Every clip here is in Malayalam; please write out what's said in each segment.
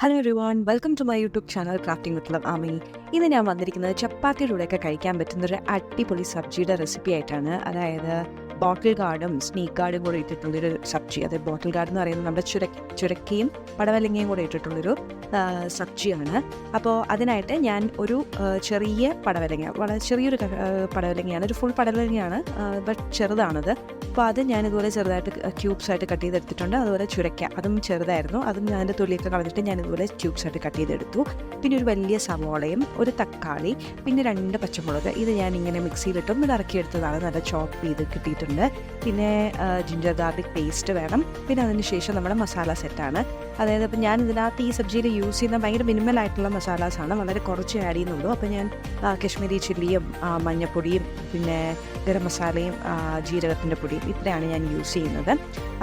Hello everyone welcome to my YouTube channel crafting with love Ami ഇന്ന് ഞാൻ വന്നിരിക്കുന്നത് ചപ്പാത്തിയുടെ കൂടെയൊക്കെ കഴിക്കാൻ പറ്റുന്ന ഒരു അടിപൊളി സബ്ജിയുടെ റെസിപ്പി ആയിട്ടാണ്. അതായത് ബോട്ടിൽ ഗാർഡും സ്നീക്ക് ഗാർഡും കൂടെ ഇട്ടിട്ടുള്ളൊരു സബ്ജി. അതായത് ബോട്ടിൽ ഗാർഡ് എന്ന് പറയുന്നത് നമ്മുടെ ചുര ചുരക്കയും പടവലങ്ങയും കൂടെ ഇട്ടിട്ടുള്ളൊരു സബ്ജിയാണ്. അപ്പോൾ അതിനായിട്ട് ഞാൻ ഒരു ചെറിയ പടവലങ്ങ വളരെ ചെറിയൊരു പടവലങ്ങയാണ് ഒരു ഫുൾ പടവലങ്ങയാണ് ബട്ട് ചെറുതാണത്. അപ്പോൾ അത് ഞാൻ ഇതുപോലെ ചെറുതായിട്ട് ക്യൂബ്സ് ആയിട്ട് കട്ട് ചെയ്തെടുത്തിട്ടുണ്ട്. അതുപോലെ ചുരയ്ക്ക. അതും ചെറുതായിരുന്നു. അതും അതിന്റെ തൊലിയൊക്കെ കളഞ്ഞിട്ട് ഞാൻ ഇതുപോലെ ക്യൂബ്സ് ആയിട്ട് കട്ട് ചെയ്തെടുത്തു. പിന്നെ ഒരു വലിയ സവോളയും ഒരു തക്കാളി പിന്നെ രണ്ട് പച്ചമുളക്. ഇത് ഞാൻ ഇങ്ങനെ മിക്സിയിലിട്ടും ഇത് ഇറക്കിയെടുത്തതാണ്. നല്ല ചോപ്പ് ചെയ്ത് കിട്ടിയിട്ടുണ്ട്. പിന്നെ ജിഞ്ചർ ഗാർലിക് പേസ്റ്റ് വേണം. പിന്നെ അതിന് ശേഷം നമ്മുടെ മസാല സെറ്റാണ് അതായത് ഇപ്പം ഞാൻ ഇതിനകത്ത് ഈ സബ്ജിയിൽ യൂസ് ചെയ്യുന്ന ഭയങ്കര മിനിമൽ ആയിട്ടുള്ള മസാലാസാണ് വളരെ കുറച്ച് ആഡ് ചെയ്യുന്നുള്ളൂ അപ്പോൾ ഞാൻ കശ്മീരി ചില്ലിയും മഞ്ഞപ്പൊടിയും പിന്നെ ഗരം മസാലയും ജീരകത്തിന്റെ പൊടിയും ഇത്രയാണ് ഞാൻ യൂസ് ചെയ്യുന്നത്.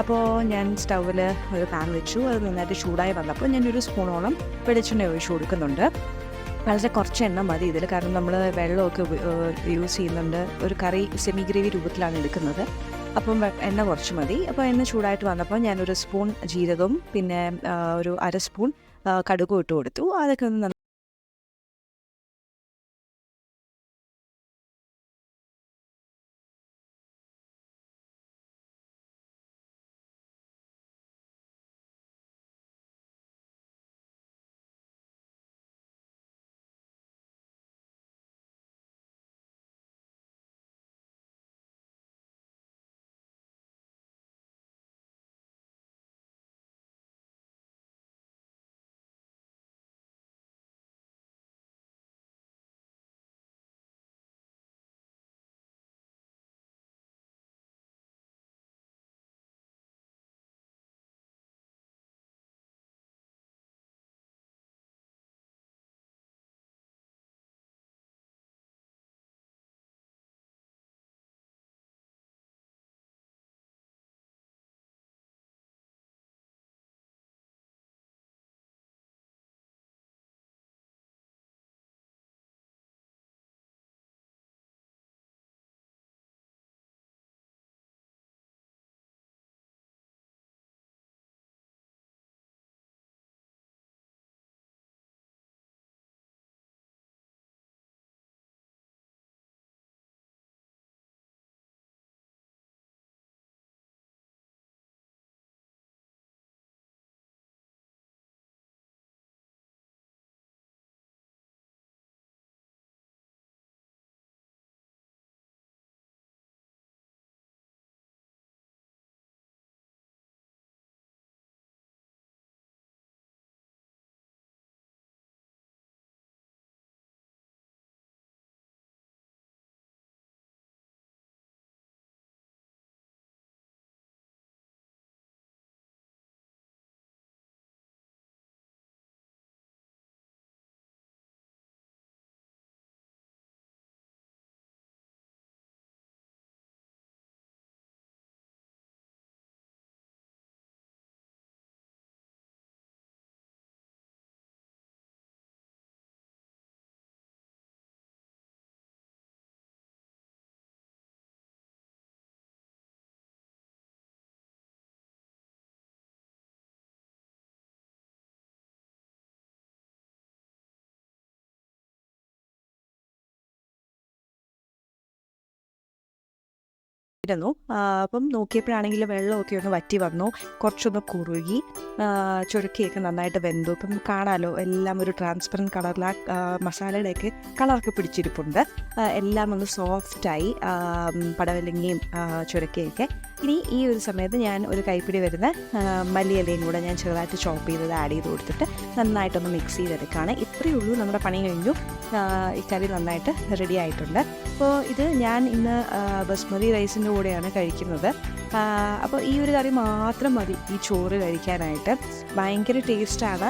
അപ്പോൾ ഞാൻ സ്റ്റൗവിൽ ഒരു പാൻ വെച്ചു. അത് നന്നായിട്ട് ചൂടായി വന്നപ്പോൾ ഞാനൊരു സ്പൂണോളം വെളിച്ചെണ്ണ ഒഴിച്ചു കൊടുക്കുന്നുണ്ട്. വളരെ കുറച്ച് എണ്ണ മതി ഇതിൽ. കാരണം നമ്മൾ വെള്ളമൊക്കെ യൂസ് ചെയ്യുന്നുണ്ട്. ഒരു കറി സെമി ഗ്രേവി രൂപത്തിലാണ് എടുക്കുന്നത്. അപ്പം എണ്ണ കുറച്ച് മതി. അപ്പോൾ എണ്ണ ചൂടായിട്ട് വന്നപ്പോൾ ഞാനൊരു സ്പൂൺ ജീരകവും പിന്നെ ഒരു അര സ്പൂൺ കടുകും ഇട്ട് കൊടുത്തു. അതൊക്കെ ഒന്ന് ഇരുന്നു അപ്പം നോക്കിയപ്പോഴാണെങ്കിൽ വെള്ളമൊക്കെ ഒന്ന് വറ്റി വന്നു. കുറച്ചൊന്ന് കുറുകി ചുരുക്കിയൊക്കെ നന്നായിട്ട് വെന്തു. അപ്പം കാണാലോ എല്ലാം ഒരു ട്രാൻസ്പെറന്റ് കളറിൽ ആ മസാലയുടെയൊക്കെ കളറൊക്കെ പിടിച്ചിരിപ്പുണ്ട്. എല്ലാം ഒന്ന് സോഫ്റ്റായി പടവലങ്ങയും ചുരക്കയൊക്കെ ഇനി ഈ ഒരു സമയത്ത് ഞാൻ ഒരു കൈപ്പിടി വരുന്ന മല്ലിയിലയും കൂടെ ഞാൻ ചെറുതായിട്ട് ചോപ്പ് ചെയ്തത് ആഡ് ചെയ്ത് കൊടുത്തിട്ട് നന്നായിട്ടൊന്ന് മിക്സ് ചെയ്തെടുക്കുകയാണ്. ഇത്രയേ ഉള്ളൂ. നമ്മുടെ പണി കഴിഞ്ഞു. ഈ കറി നന്നായിട്ട് റെഡി ആയിട്ടുണ്ട്. അപ്പോൾ ഇത് ഞാൻ ഇന്ന് ബസ്മതി റൈസിന്റെ കൂടെയാണ് കഴിക്കുന്നത്. അപ്പോൾ ഈ ഒരു കറി മാത്രം മതി ഈ ചോറ് കഴിക്കാനായിട്ട്. ഭയങ്കര ടേസ്റ്റാണ്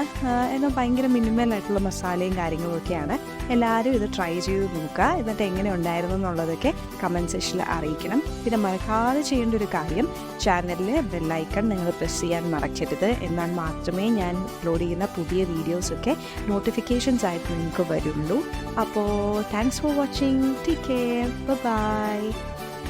എന്നാൽ ഭയങ്കര മിനിമൽ ആയിട്ടുള്ള മസാലയും കാര്യങ്ങളൊക്കെയാണ്. എല്ലാവരും ഇത് ട്രൈ ചെയ്ത് നോക്കുക. എന്നിട്ട് എങ്ങനെ ഉണ്ടായിരുന്നു എന്നുള്ളതൊക്കെ കമന്റ് സെക്ഷനിൽ അറിയിക്കണം. പിന്നെ മറക്കാതെ ചെയ്യേണ്ട ഒരു കാര്യം ചാനലിൽ ബെല്ലൈക്കൺ നിങ്ങൾ പ്രസ് ചെയ്യാൻ മറക്കരുത്. എന്നാൽ മാത്രമേ ഞാൻ അപ്ലോഡ് ചെയ്യുന്ന പുതിയ വീഡിയോസൊക്കെ നോട്ടിഫിക്കേഷൻസ് ആയിട്ട് നിങ്ങൾക്ക് വരുള്ളൂ. അപ്പോൾ thanks for watching take care bye